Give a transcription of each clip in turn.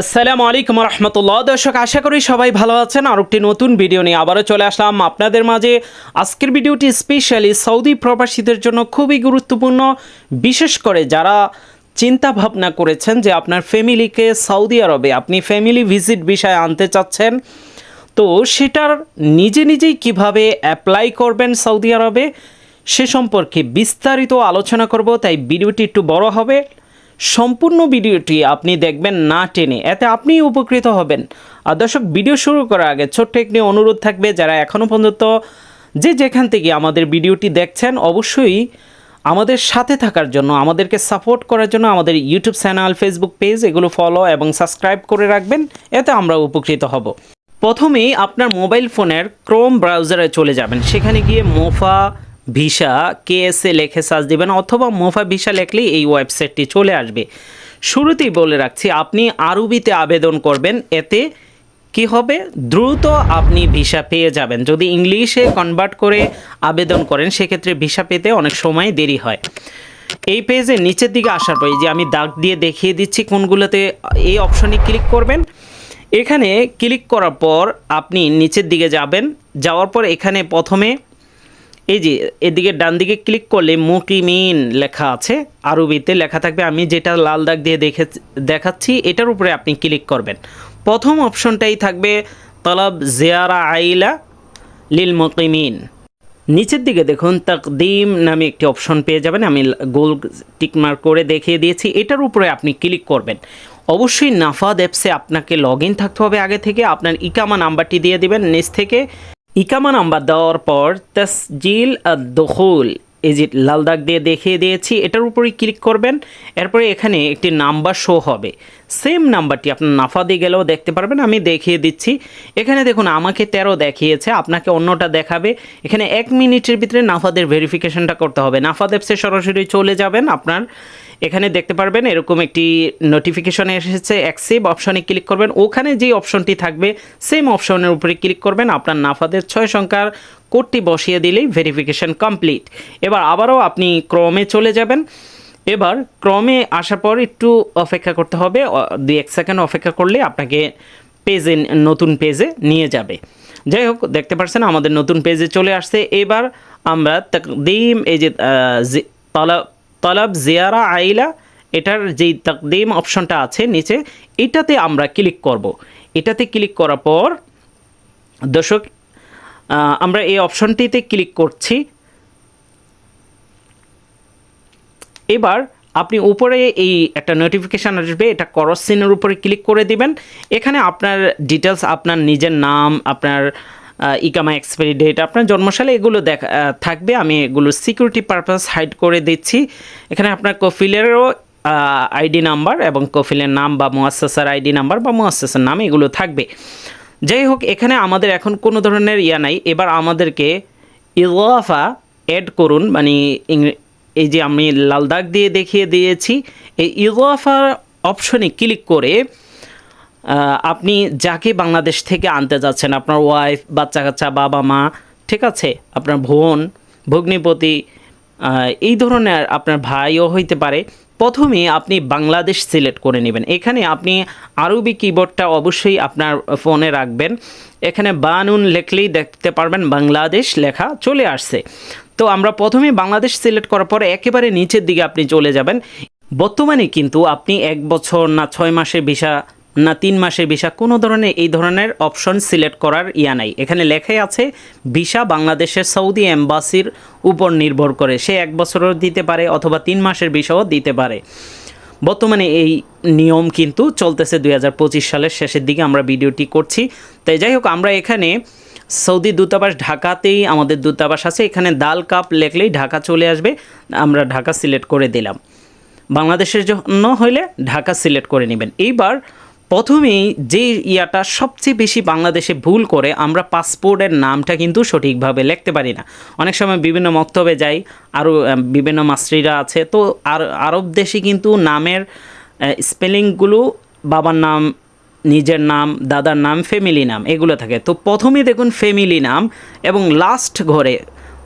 আসসালামু আলাইকুম রহমতুল্লাহ দর্শক, আশা করি সবাই ভালো আছেন। আর একটি নতুন ভিডিও নিয়ে আবারও চলে আসলাম। আপনাদের মাঝে আজকের ভিডিওটি স্পেশালি সৌদি প্রবাসীদের জন্য খুবই গুরুত্বপূর্ণ। বিশেষ করে যারা চিন্তা ভাবনা করেছেন যে আপনার ফ্যামিলিকে সৌদি আরবে, আপনি ফ্যামিলি ভিজিট বিষয়ে আনতে চাচ্ছেন, তো সেটার নিজে নিজেই কীভাবে অ্যাপ্লাই করবেন সৌদি আরবে, সে সম্পর্কে বিস্তারিত আলোচনা করব, তাই ভিডিওটি একটু বড় হবে। সম্পূর্ণ ভিডিওটি আপনি দেখবেন না টেনে। এতে আপনি উপকৃত হবেন। আর দর্শক, ভিডিও শুরু করার আগে ছোট্ট একটি অনুরোধ থাকবে, যারা এখনও পর্যন্ত যে যেখান থেকে আমাদের ভিডিওটি দেখছেন, অবশ্যই আমাদের সাথে থাকার জন্য, আমাদেরকে সাপোর্ট করার জন্য আমাদের ইউটিউব চ্যানেল, ফেসবুক পেজ, এগুলো ফলো এবং সাবস্ক্রাইব করে রাখবেন, এতে আমরা উপকৃত হব। প্রথমেই আপনার মোবাইল ফোনের ক্রোম ব্রাউজারে চলে যাবেন। সেখানে গিয়ে মোফা ভিসা কেএসএ লেখে সার্চ দেবেন অথবা মোফা ভিসা লেখলেই এই ওয়েবসাইটটি চলে আসবে। শুরুতেই বলে রাখছি, আপনি আরবিতে আবেদন করবেন, এতে কি হবে? দ্রুত আপনি ভিসা পেয়ে যাবেন। যদি ইংলিশে কনভার্ট করে আবেদন করেন, সেক্ষেত্রে ভিসা পেতে অনেক সময় দেরি হয়। এই পেজে নিচের দিকে আসার পর যে আমি দাগ দিয়ে দেখিয়ে দিচ্ছি কোনগুলোতে এই অপশনে ক্লিক করবেন। এখানে ক্লিক করার পর আপনি নিচের দিকে যাবেন। যাওয়ার পর এখানে প্রথমে এই যে, এদিকে ডান দিকে ক্লিক করলে মুকিমিন লেখা আছে, আরবিতে লেখা থাকবে, আমি যেটা লাল দাগ দিয়ে দেখে, দেখাচ্ছি, এটার উপরে আপনি ক্লিক করবেন। প্রথম অপশনটাই থাকবে, তলব জিয়ারা আইলা লিল মুকিমিন। নিচের দিকে দেখুন, তাকদিম নামে একটি অপশন পেয়ে যাবেন, আমি গোল টিকমার্ক করে দেখিয়ে দিয়েছি, এটার উপরে আপনি ক্লিক করবেন। অবশ্যই নাফাদ অ্যাপসে আপনাকে লগ থাকতে হবে আগে থেকে, আপনার ইকামা নাম্বারটি দিয়ে দিবেন, নিচ থেকে। ইকামা নাম্বার দেওয়ার পর তসজিল দখুল এই যে লাল দাগ দিয়ে দেখিয়ে দিয়েছি, এটার উপরেই ক্লিক করবেন, এরপরে এখানে একটি নাম্বার শো হবে। সেম নাম্বারটি আপনার নাফাদে গেলেও দেখতে পারবেন, আমি দেখিয়ে দিচ্ছি। এখানে দেখুন, আমাকে তেরো দেখিয়েছে, আপনাকে অন্যটা দেখাবে। এখানে এক মিনিটের ভিতরে নাফাদের ভেরিফিকেশনটা করতে হবে। নাফাদ অ্যাপসে সরাসরি চলে যাবেন আপনার এখানে দেখতে পারবেন এরকম একটি নোটিফিকেশন এসেছে অ্যাক্সিভ অপশনে ক্লিক করবেন। ওখানে যে অপশনটি থাকবে সেম অপশনের উপরে ক্লিক করবেন। আপনার নাফাদের ছয় সংখ্যার কোডটি বসিয়ে দিলেই ভেরিফিকেশন কমপ্লিট এবার আবারও আপনি ক্রমে চলে যাবেন। এবার ক্রমে আসার পর একটু অপেক্ষা করতে হবে। দুই এক সেকেন্ড অপেক্ষা করলে আপনাকে পেজে নতুন পেজে নিয়ে যাবে। যাই হোক, দেখতে পাচ্ছেন আমাদের নতুন পেজে চলে আসছে। এবার আমরা তাকদিম, এই যে জি- তলব, জিয়ারা, আইলা, এটার যেই তাকদিম অপশনটা আছে নিচে, এটাতে আমরা ক্লিক করব। এটাতে ক্লিক করার পর, দর্শক আমরা এই অপশনটিতে ক্লিক করছি। এবার আপনি উপরে এই একটা নোটিফিকেশান আসবে, এটা করস সিনের উপরে ক্লিক করে দিবেন। এখানে আপনার ডিটেলস আপনার নিজের নাম, আপনার ইকামা এক্সপায়ারি ডেট। আপনার জন্মসালে এগুলো দেখা থাকবে, আমি এগুলো সিকিউরিটি পারপাস হাইড করে দিচ্ছি। এখানে আপনার কফিলেরও আইডি নাম্বার এবং কফিলের নাম বা মুয়াসাসার আইডি নাম্বার বা মুয়াসাসার নাম এগুলো থাকবে। যাই হোক, এখানে আমাদের এখন কোনো ধরনের ইয়া নাই। এবার আমাদেরকে ইলাফা অ্যাড করুন মানে এই যে আমি লাল দাগ দিয়ে দেখিয়ে দিয়েছি। এই ইলাফা অপশনে ক্লিক করে আপনি যাকে বাংলাদেশ থেকে আনতে যাচ্ছেন, আপনার ওয়াইফ বাচ্চা কাচ্চা বাবা মা ঠিক আছে? আপনার বোন, ভগ্নিপতি এই ধরনের আপনার ভাইও হইতে পারে। প্রথমে আপনি বাংলাদেশ সিলেক্ট করে নেবেন। এখানে আপনি আরবি কিবোর্ডটা অবশ্যই আপনার ফোনে রাখবেন। এখানে বানুন লেখলেই দেখতে পারবেন বাংলাদেশ লেখা চলে আসছে। তো আমরা প্রথমে বাংলাদেশ সিলেক্ট করার পরে একেবারে নিচের দিকে আপনি চলে যাবেন। বর্তমানে কিন্তু আপনি এক বছর না ছয় মাসের ভিসা না তিন মাসের ভিসা, কোনো ধরনের এই ধরনের অপশন সিলেক্ট করার ইয়া নাই। এখানে লেখাই আছে, ভিসা বাংলাদেশের সৌদি এম্বাসির উপর নির্ভর করে। সে এক বছরও দিতে পারে অথবা তিন মাসের ভিসাও দিতে পারে। বর্তমানে এই নিয়ম কিন্তু চলতেছে দুই হাজার পঁচিশ সালের শেষের দিকে আমরা ভিডিওটি করছি। তাই যাই হোক, আমরা এখানে সৌদি দূতাবাস ঢাকাতেই, আমাদের দূতাবাস আছে, এখানে দাল কাপ লেখলেই ঢাকা চলে আসবে। আমরা ঢাকা সিলেক্ট করে দিলাম। বাংলাদেশের জন্য হইলে ঢাকা সিলেক্ট করে নেবেন। এইবার প্রথমেই যে ইয়াটা সবচেয়ে বেশি বাংলাদেশে ভুল করে আমরা পাসপোর্টের নামটা কিন্তু সঠিকভাবে লিখতে পারি না। অনেক সময় বিভিন্ন মক্তবে যাই, আরও বিভিন্ন মাস্ট্রিরা আছে, তো আর, আরব দেশে কিন্তু নামের স্পেলিংগুলো বাবার নাম, নিজের নাম, দাদার নাম, ফ্যামিলি নাম, এগুলো থাকে। তো প্রথমে দেখুন ফ্যামিলি নাম এবং লাস্ট ঘরে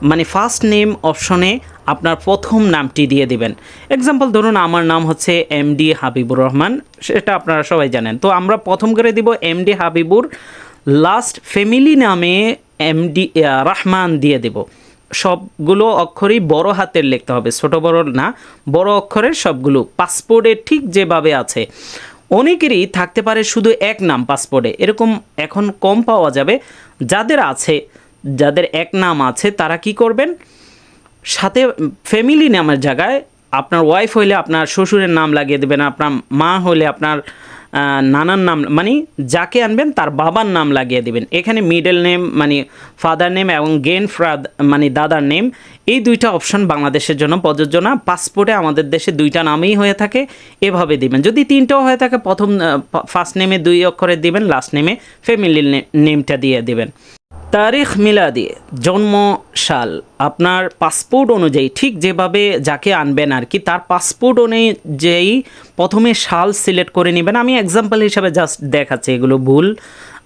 মানে ফার্স্ট নেম অপশনে আপনার প্রথম নামটি দিয়ে দিবেন। এক্সাম্পল ধরুন, আমার নাম হচ্ছে এমডি হাবিবুর রহমান, সেটা আপনারা সবাই জানেন। তো আমরা প্রথম করে দিব এমডি হাবিবুর লাস্ট ফ্যামিলি নামে এমডি রহমান দিয়ে দেব। সবগুলো অক্ষরই বড় হাতের লিখতে হবে, ছোট বড় না, বড় অক্ষরের সবগুলো। পাসপোর্টে ঠিক যেভাবে আছে। অনেকেরই থাকতে পারে শুধু এক নাম পাসপোর্টে এরকম এখন কম পাওয়া যাবে। যাদের আছে যাদের এক নাম আছে, তারা কি করবেন? সাথে ফ্যামিলি নামের জায়গায় আপনার ওয়াইফ হইলে আপনার শ্বশুরের নাম লাগিয়ে দেবেন, আপনার মা হলে আপনার নানার নাম মানে যাকে আনবেন তার বাবার নাম লাগিয়ে দেবেন। এখানে মিডল নেম মানে ফাদার নেম এবং গেন ফ্রাদ মানে দাদার নেম এই দুইটা অপশন বাংলাদেশের জন্য প্রযোজ্য না। পাসপোর্টে আমাদের দেশে দুইটা নামেই হয়ে থাকে, এভাবে দিবেন। যদি তিনটাও হয়ে থাকে, প্রথম ফার্স্ট নেমে দুই অক্ষরে দিবেন লাস্ট নেমে ফ্যামিলি নেমটা দিয়ে দিবেন। তারিখ মিলাদি, জন্ম সাল। আপনার পাসপোর্ট অনুযায়ী, ঠিক যেভাবে যাকে আনবেন আর কি, তার পাসপোর্ট অনুযায়ী প্রথমে সাল সিলেক্ট করে নেবেন। আমি এক্সাম্পল হিসাবে জাস্ট দেখাচ্ছি, এগুলো ভুল।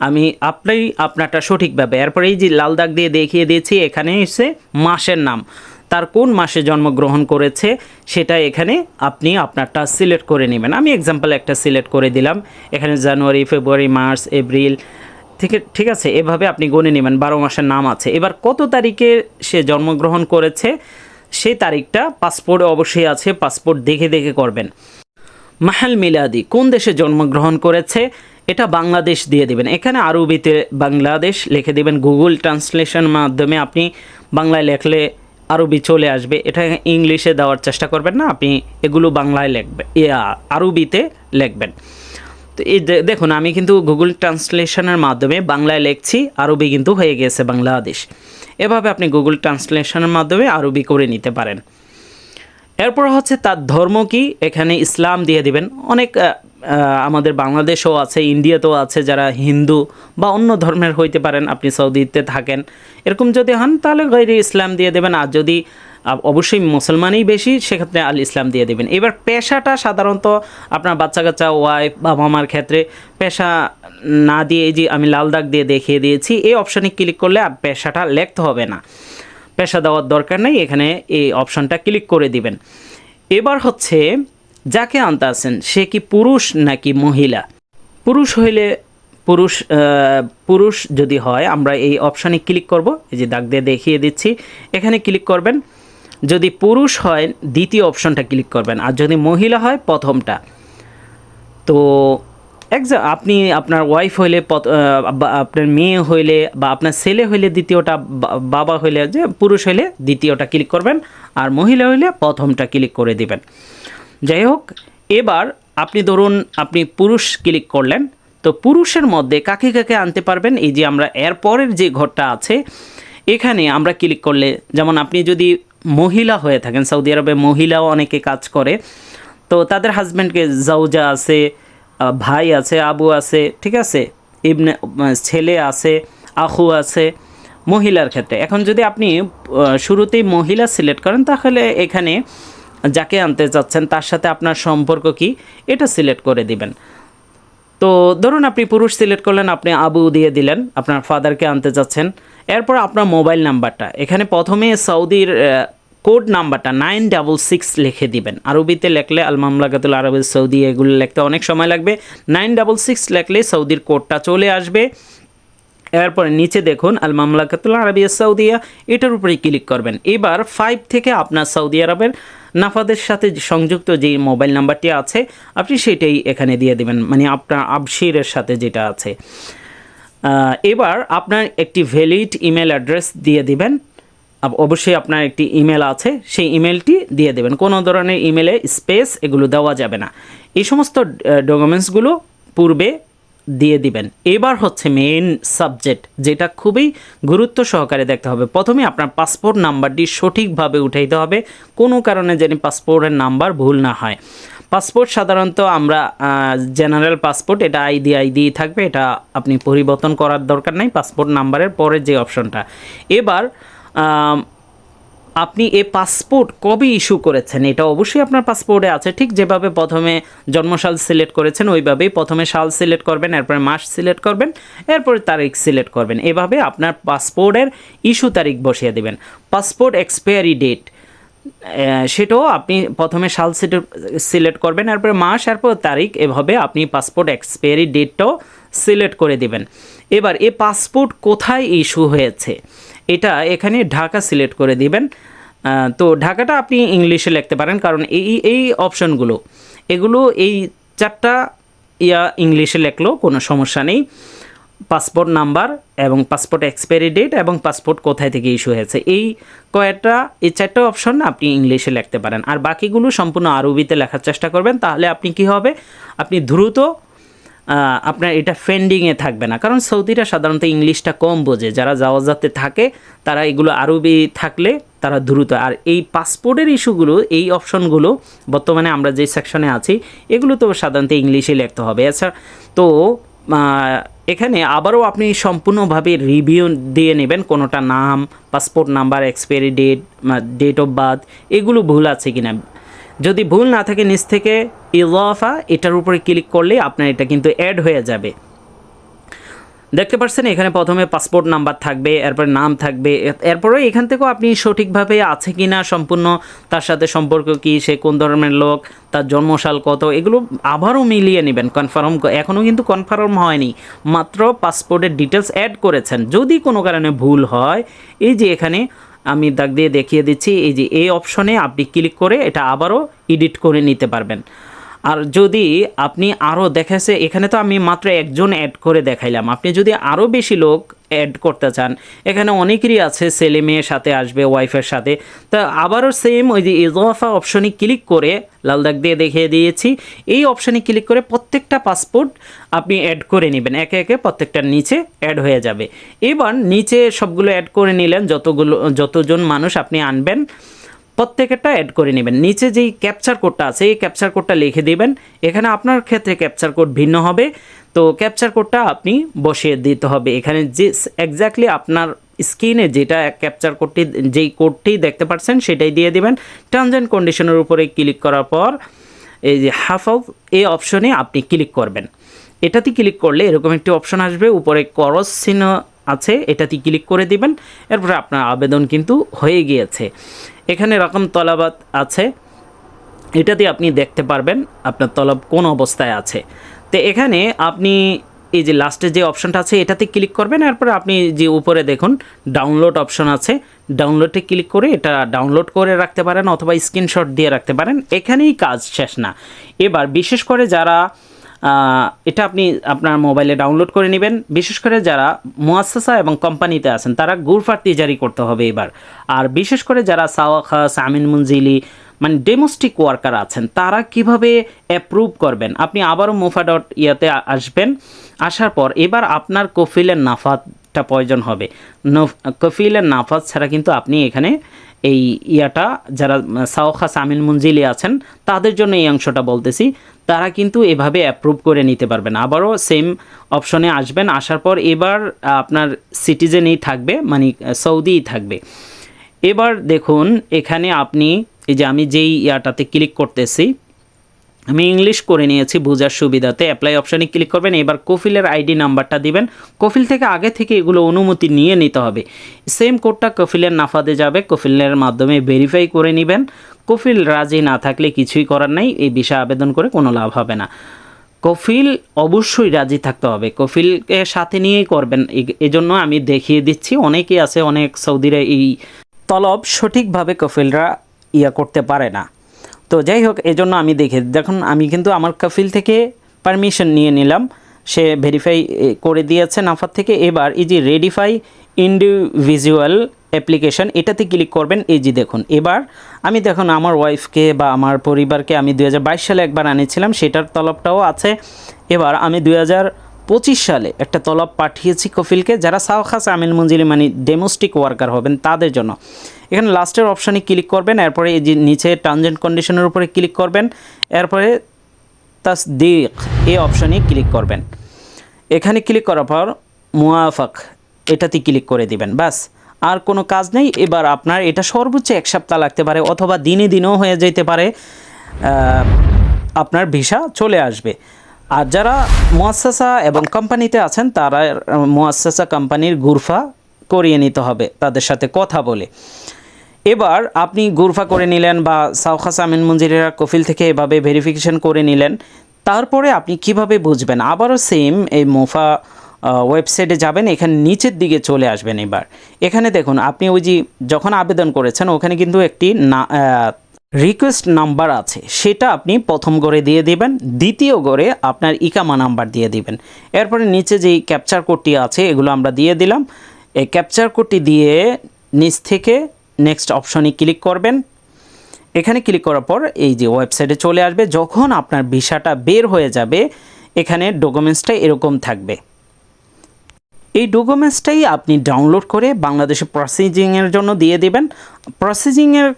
আমি আপনি, আপনারটা সঠিকভাবে। এরপরে এই যে লাল দাগ দিয়ে দেখিয়ে দিয়েছি, এখানে এসে মাসের নাম। তার কোন মাসে জন্মগ্রহণ করেছে, সেটা এখানে আপনি আপনারটা সিলেক্ট করে নেবেন। আমি এক্সাম্পল একটা সিলেক্ট করে দিলাম। এখানে জানুয়ারি, ফেব্রুয়ারি, মার্চ, এপ্রিল ঠিক ঠিক আছে, এভাবে আপনি গণে নেবেন, বারো মাসের নাম আছে। এবার কত তারিখে সে জন্মগ্রহণ করেছে? সেই তারিখটা পাসপোর্টে অবশ্যই আছে, পাসপোর্ট দেখে দেখে করবেন। মাহাল মিলাদি, কোন দেশে জন্মগ্রহণ করেছে? এটা বাংলাদেশ দিয়ে দিবেন। এখানে আরবিতে বাংলাদেশ লিখে দিবেন, গুগল ট্রান্সলেশন মাধ্যমে আপনি বাংলায় লেখলে আরবি চলে আসবে। এটা ইংলিশে দেওয়ার চেষ্টা করবেন না, আপনি এগুলো বাংলায় লিখবেন ইয়া, আরবিতে লিখবেন। তো এই দেখুন, আমি কিন্তু গুগল ট্রান্সলেশনের মাধ্যমে বাংলায় লিখছি, আরবি কিন্তু হয়ে গেছে বাংলাদেশ। এভাবে আপনি গুগল ট্রান্সলেশনের মাধ্যমে আরবি করে নিতে পারেন। এরপর হচ্ছে তার ধর্ম কি? এখানে ইসলাম দিয়ে দিবেন। অনেক আমাদের বাংলাদেশেও আছে, ইন্ডিয়াতেও আছে যারা হিন্দু বা অন্য ধর্মের হইতে পারেন। আপনি সৌদিতে থাকেন। এরকম যদি হন, তাহলে গৈরি ইসলাম দিয়ে দেবেন। আর যদি অবশ্যই মুসলমানই বেশি, সেক্ষেত্রে আল ইসলাম দিয়ে দেবেন। এবার পেশাটা সাধারণত আপনার বাচ্চা কাচ্চা ওয়াইফ বাবা মার ক্ষেত্রে পেশা না দিয়ে এই যে আমি লাল দাগ দিয়ে দেখিয়ে দিয়েছি, এই অপশানে ক্লিক করলে পেশাটা লেখতে হবে না। পেশা দেওয়ার দরকার নেই, এখানে এই অপশনটা ক্লিক করে দিবেন। এবার হচ্ছে, যাকে আনতে আছেন, সে কি পুরুষ নাকি মহিলা? পুরুষ হইলে পুরুষ পুরুষ যদি হয়, আমরা এই অপশানে ক্লিক করব। এই যে দাগ দিয়ে দেখিয়ে দিচ্ছি, এখানে ক্লিক করবেন। যদি পুরুষ হয়, দ্বিতীয় অপশনটা ক্লিক করবেন। আর যদি মহিলা হয়, প্রথমটা। তো একজা আপনি আপনার ওয়াইফ হইলে আপনার মেয়ে হইলে বা আপনার ছেলে হইলে দ্বিতীয়টা বাবা হইলে যে পুরুষ হইলে দ্বিতীয়টা ক্লিক করবেন। আর মহিলা হইলে প্রথমটা ক্লিক করে দিবেন। যাই হোক, এবার আপনি ধরুন আপনি পুরুষ ক্লিক করলেন। তো পুরুষের মধ্যে কাকে কাকে আনতে পারবেন? এই যে আমরা এরপরের যে ঘরটা আছে, এখানে আমরা ক্লিক করলে, যেমন আপনি যদি মহিলা হয়ে থাকেন। সৌদি আরবে মহিলাও অনেকে কাজ করে। তো তাদের হাজব্যান্ডকে জাউজা আছে ভাই আছে, আবু আছে, ঠিক আছে? ইবনে ছেলে আছে, আখু আছে, মহিলার ক্ষেত্রে। এখন যদি আপনি শুরুতেই মহিলা সিলেক্ট করেন, তাহলে এখানে যাকে আনতে চাচ্ছেন, তার সাথে আপনার সম্পর্ক কি? এটা সিলেক্ট করে দিবেন। তো ধরুন আপনি পুরুষ সিলেক্ট করলেন, আপনি আবু দিয়ে দিলেন, আপনার ফাদারকে আনতে যাচ্ছেন। এরপর আপনার মোবাইল নাম্বারটা, এখানে প্রথমে সৌদির কোড নাম্বারটা নাইন ডাবল সিক্স লিখে দিবেন। আরবিতে লেখলে আল মামলাকাতুল আরবি, সৌদি এগুলো লিখতে অনেক সময় লাগবে। নাইন ডাবল সিক্স লেখলে সৌদির কোডটা চলে আসবে। এরপরে নিচে দেখুন, আল মামলাকাতুল আরবিয়া সৌদিয়া এটার উপরে ক্লিক করবেন। এবার ফাইভ থেকে আপনার সৌদি আরবের নাফাদের সাথে সংযুক্ত যে মোবাইল নাম্বারটি আছে, আপনি সেটাই এখানে দিয়ে দেবেন মানে আপনার আবশিরের সাথে যেটা আছে। এবার আপনার একটি ভ্যালিড ইমেল অ্যাড্রেস দিয়ে দিবেন। অবশ্যই আপনার একটি ইমেল আছে, সেই ইমেলটি দিয়ে দেবেন। কোনো ধরনের ইমেলে স্পেস এগুলো দেওয়া যাবে না। এই সমস্ত ডকুমেন্টসগুলো পূর্বে দিয়ে দিবেন। এবার হচ্ছে মেইন সাবজেক্ট যেটা খুবই গুরুত্ব সহকারে দেখতে হবে। প্রথমে আপনার পাসপোর্ট নাম্বারটি সঠিকভাবে উঠাইতে হবে। কোনো কারণে যেন পাসপোর্টের নাম্বার ভুল না হয়। পাসপোর্ট সাধারণত আমরা জেনারেল পাসপোর্ট এটা আইডি আইডি থাকবে। এটা আপনি পরিবর্তন করার দরকার নাই। পাসপোর্ট নাম্বারের পরের যে অপশনটা এবার আপনি এ পাসপোর্ট কবে ইস্যু করেছেন? এটা অবশ্যই আপনার পাসপোর্টে আছে। ঠিক যেভাবে প্রথমে জন্মসাল সিলেক্ট করেছেন, ওইভাবেই প্রথমে সাল সিলেক্ট করবেন, এরপরে মাস সিলেক্ট করবেন, এরপরে তারিখ সিলেক্ট করবেন। এভাবে আপনার পাসপোর্টের ইস্যু তারিখ বসিয়ে দেবেন। পাসপোর্ট এক্সপায়ারি ডেট সেটাও আপনি প্রথমে সাল সিলেক্ট করবেন, এরপরে মাস, এরপর তারিখ, এভাবে আপনি পাসপোর্ট এক্সপায়ারি ডেটটাও সিলেক্ট করে দিবেন। এবার এ পাসপোর্ট কোথায় ইস্যু হয়েছে? এটা এখানে ঢাকা সিলেক্ট করে দিবেন। তো ঢাকাটা আপনি ইংলিশে লিখতে পারেন, কারণ এই এই অপশনগুলো, এগুলো এই চারটা ইয়া ইংলিশে লেখলেও কোনো সমস্যা নেই। পাসপোর্ট নাম্বার এবং পাসপোর্ট এক্সপায়ারি ডেট এবং পাসপোর্ট কোথায় থেকে ইস্যু হয়েছে, এই কয়েকটা, এই চারটা অপশন আপনি ইংলিশে লিখতে পারেন। আর বাকিগুলো সম্পূর্ণ আরবিতে লেখার চেষ্টা করবেন, তাহলে আপনি কি হবে? আপনি দ্রুত আপনার এটা ফেন্ডিংয়ে থাকবে না। কারণ সৌদিরা সাধারণত ইংলিশটা কম বোঝে। যারা যাওয়াজাতে থাকে, তারা এগুলো আরবি থাকলে তারা দ্রুত। আর এই পাসপোর্টের ইস্যুগুলো এই অপশনগুলো বর্তমানে আমরা যে সেকশনে আছি, এগুলো তো সাধারণত ইংলিশে লিখতে হবে। আচ্ছা তো এখানে আবারও আপনি সম্পূর্ণভাবে রিভিউ দিয়ে নেবেন কোনোটা নাম passport number expiry date date of birth এগুলো ভুল আছে কিনা। যদি ভুল না থাকে নিচ থেকে ইজাফা, এটার উপরে ক্লিক করলে আপনার এটা কিন্তু অ্যাড হয়ে যাবে। দেখতে পাচ্ছেন, এখানে প্রথমে পাসপোর্ট নাম্বার থাকবে, এরপরে নাম থাকবে এরপরে এখান থেকেও আপনি সঠিকভাবে আছে কি না সম্পূর্ণ তার সাথে সম্পর্ক কি, সে কোন ধরনের লোক, তার জন্মসাল কত, এগুলো আবারও মিলিয়ে নেবেন কনফার্ম এখনও কিন্তু কনফার্ম হয়নি, মাত্র পাসপোর্টের ডিটেলস অ্যাড করেছেন। যদি কোনো কারণে ভুল হয়, এই যে এখানে আমি দাগ দিয়ে দেখিয়ে দিচ্ছি। এই যে এই অপশনে আপনি ক্লিক করে এটা আবারও এডিট করে নিতে পারবেন। আর যদি আপনি আরও দেখেছে, এখানে তো আমি মাত্র একজন অ্যাড করে দেখাইলাম। আপনি যদি আরও বেশি লোক অ্যাড করতে চান। এখানে অনেকেরই আছে, ছেলে মেয়ের সাথে আসবে ওয়াইফের সাথে। তা আবারও সেম ওই যে ইজোয়াফা অপশনে ক্লিক করে, লাল দাগ দিয়ে দেখিয়ে দিয়েছি, এই অপশনে ক্লিক করে প্রত্যেকটা পাসপোর্ট আপনি অ্যাড করে নেবেন। একে একে প্রত্যেকটার নিচে অ্যাড হয়ে যাবে। এবার নিচে সবগুলো অ্যাড করে নিলেন, যতগুলো, যতজন মানুষ আপনি আনবেন প্রত্যেকেরটা অ্যাড করে নেবেন। নিচে যেই ক্যাপচার কোডটা আছে, এই ক্যাপচার কোডটা লিখে দেবেন। এখানে আপনার ক্ষেত্রে ক্যাপচার কোড ভিন্ন হবে। তো ক্যাপচার কোডটা আপনি বসিয়ে দিতে হবে। এখানে যে এক্স্যাক্টলি আপনার স্ক্রিনে যেটা ক্যাপচার কোডটি যেই কোডটি দেখতে পাচ্ছেন, সেটাই দিয়ে দেবেন। টার্মস অ্যান্ড কন্ডিশনের উপরে ক্লিক করার পর, এই যে হাফ অফ এই অপশনে আপনি ক্লিক করবেন। এটাতে ক্লিক করলে এরকম একটি অপশন আসবে। উপরে করস চিহ্ন আছে, এটাতে ক্লিক করে দিবেন। এরপরে আপনার আবেদন কিন্তু হয়ে গিয়েছে। এখানে রকম তলাবাত আছে। এটাতে আপনি দেখতে পারবেন আপনার তলব কোন অবস্থায় আছে। তো এখানে আপনি এই যে লাস্টে যে অপশনটা আছে, এটাতে ক্লিক করবেন, এরপরে আপনি যে উপরে দেখুন ডাউনলোড অপশন আছে। ডাউনলোডে ক্লিক করে এটা ডাউনলোড করে রাখতে পারেন অথবা স্ক্রিনশট দিয়ে রাখতে পারেন। এখানেই কাজ শেষ না। এবার বিশেষ করে যারা এটা আপনি আপনার মোবাইলে ডাউনলোড করে নেবেন। বিশেষ করে যারা মুয়াসসা এবং কোম্পানিতে আছেন, তারা গুরফার তিজারি করতে হবে এবার। আর বিশেষ করে যারা সাওয়াখা, সামিন মুনজিলি মানে ডেমোস্টিক ওয়ার্কার আছেন, তারা কীভাবে অ্যাপ্রুভ করবেন? আপনি আবারও মুফা ডট ইয়াতে আসবেন। আসার পর এবার আপনার কফিলের নাফাতটা প্রয়োজন হবে। কফিলের নাফাত ছাড়া কিন্তু আপনি এখানে এই ইয়াটা যারা সাওখা সামিল মুঞ্জিলি আছেন, তাদের জন্য এই অংশটা বলতেছি। তারা কিন্তু এভাবে অ্যাপ্রুভ করে নিতে পারবেন আবারও সেম অপশনে আসবেন, আসার পর এবার আপনার সিটিজেনই থাকবে মানে সৌদিই থাকবে। এবার দেখুন, এখানে আপনি, এই যে আমি যেই ইয়াটাতে ক্লিক করতেছি আমি ইংলিশ করে নিয়েছি, বোঝার সুবিধাতে। অ্যাপ্লাই অপশানে ক্লিক করবেন, এবার কফিলের আইডি নাম্বারটা দিবেন। কফিল থেকে আগে থেকে এগুলো অনুমতি নিয়ে নিতে হবে। সেম কোডটা কফিলের নাফাদে যাবে কফিলের মাধ্যমে ভেরিফাই করে নেবেন। কফিল রাজি না থাকলে কিছুই করার নাই, এই বিষয়ে আবেদন করে কোনো লাভ হবে না। কফিল অবশ্যই রাজি থাকতে হবে। কফিলকে সাথে নিয়েই করবেন। এজন্য আমি দেখিয়ে দিচ্ছি, অনেকেই আছে, অনেক সৌদিরা এই তলব সঠিকভাবে কফিলরা ইয়া করতে পারে না। তো যাই হোক এজন্য আমি দেখে দেখুন, আমি কিন্তু আমার কাফিল থেকে পারমিশন নিয়ে নিলাম। সে ভেরিফাই করে দিয়েছে নাফার থেকে। এবার এই যে রেডিফাই ইন্ডিভিজুয়াল অ্যাপ্লিকেশন এটাতে ক্লিক করবেন। এই যে দেখুন, এবার আমি দেখুন, আমার ওয়াইফকে বা আমার পরিবারকে আমি দু হাজার বাইশ সালে একবার আনিয়েছিলাম। সেটার তলবটাও আছে। এবার আমি দু হাজার পঁচিশ সালে একটা তলব পাঠিয়েছি কফিলকে, যারা সাওখাস আমিল মঞ্জিলি মানে ডেমোস্টিক ওয়ার্কার হবেন তাদের জন্য। এখানে লাস্টের অপশানে ক্লিক করবেন, এরপরে এই যে নিচে অ্যান্ড কন্ডিশনের উপরে ক্লিক করবেন, এরপরে তাসদিক এই অপশানে ক্লিক করবেন। এখানে ক্লিক করার পর মুয়াফাক এটাতে ক্লিক করে দিবেন, ব্যাস। আর কোনো কাজ নেই, এবার আপনার এটা সর্বোচ্চ এক সপ্তাহ লাগতে পারে, অথবা দিনে দিনেও হয়ে যেতে পারে আপনার ভিসা চলে আসবে। আর যারা মোয়াসাসা এবং কোম্পানিতে আছেন, তারা মোয়াসাসা কোম্পানির গুরফা করিয়ে নিতে হবে, তাদের সাথে কথা বলে। এবার আপনি গুরফা করে নিলেন বা সাউখাস আমিন মঞ্জিরের কফিল থেকে এভাবে ভেরিফিকেশন করে নিলেন, তারপরে আপনি কীভাবে বুঝবেন? আবারও সেম এই মোফা ওয়েবসাইটে যাবেন, এখানে নিচের দিকে চলে আসবেন এবার। এখানে দেখুন, আপনি ওই যে যখন আবেদন করেছেন, ওখানে কিন্তু একটি না রিকোয়েস্ট নাম্বার আছে, সেটা আপনি প্রথম গড়ে দিয়ে দিবেন, দ্বিতীয় গড়ে আপনার ইকামা নাম্বার দিয়ে দিবেন। এরপরে নিচে যেই ক্যাপচার কোডটি আছে, এগুলো আমরা দিয়ে দিলাম। এই ক্যাপচার কোডটি দিয়ে নিচ থেকে নেক্সট অপশনে ক্লিক করবেন। এখানে ক্লিক করার পর এই যে ওয়েবসাইটে চলে আসবে, যখন আপনার ভিসাটা বের হয়ে যাবে, এখানে ডকুমেন্টসটা এরকম থাকবে। এই ডকুমেন্টসটাই আপনি ডাউনলোড করে বাংলাদেশে প্রসেসিংয়ের জন্য দিয়ে দিবেন। প্রসেসিংয়ের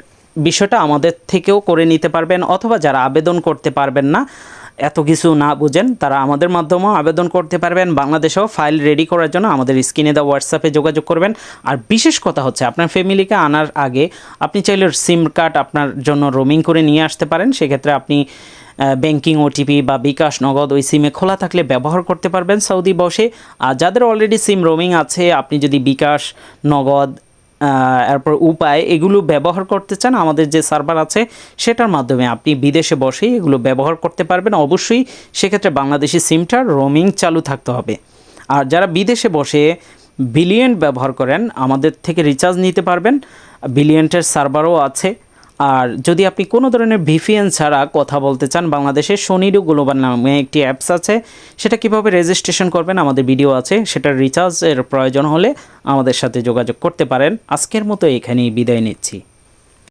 বিষয়টা আমাদের থেকেও করে নিতে পারবেন অথবা যারা আবেদন করতে পারবেন না, এত কিছু না বুঝেন, তারা আমাদের মাধ্যমেও আবেদন করতে পারবেন, বাংলাদেশেও ফাইল রেডি করার জন্য আমাদের স্ক্রিনে দেওয়া হোয়াটসঅ্যাপে যোগাযোগ করবেন। আর বিশেষ কথা হচ্ছে, আপনার ফ্যামিলিকে আনার আগে আপনি চাইলে সিম কার্ড আপনার জন্য রোমিং করে নিয়ে আসতে পারেন। সেক্ষেত্রে আপনি ব্যাংকিং ওটিপি বা বিকাশ, নগদ ওই সিমে খোলা থাকলে ব্যবহার করতে পারবেন। সৌদি বসে, আর যাদের অলরেডি সিম রোমিং আছে, আপনি যদি বিকাশ, নগদ এরপর উপায়, এগুলো ব্যবহার করতে চান, আমাদের যে সার্ভার আছে, সেটার মাধ্যমে আপনি বিদেশে বসেই এগুলো ব্যবহার করতে পারবেন। অবশ্যই সেক্ষেত্রে বাংলাদেশি সিমটার রোমিং চালু থাকতে হবে। আর যারা বিদেশে বসে বিলিয়েন্ট ব্যবহার করেন, আমাদের থেকে রিচার্জ নিতে পারবেন। বিলিয়েন্টের সার্ভারও আছে। আর যদি আপনি কোনো ধরনের ভিপিএন ছাড়া কথা বলতে চান, বাংলাদেশে সোনিরু গ্লোবাল নামে একটি অ্যাপস আছে। সেটা কীভাবে রেজিস্ট্রেশন করবেন আমাদের ভিডিও আছে, সেটার রিচার্জের প্রয়োজন হলে আমাদের সাথে যোগাযোগ করতে পারেন। আজকের মতো এখানেই বিদায় নিচ্ছি।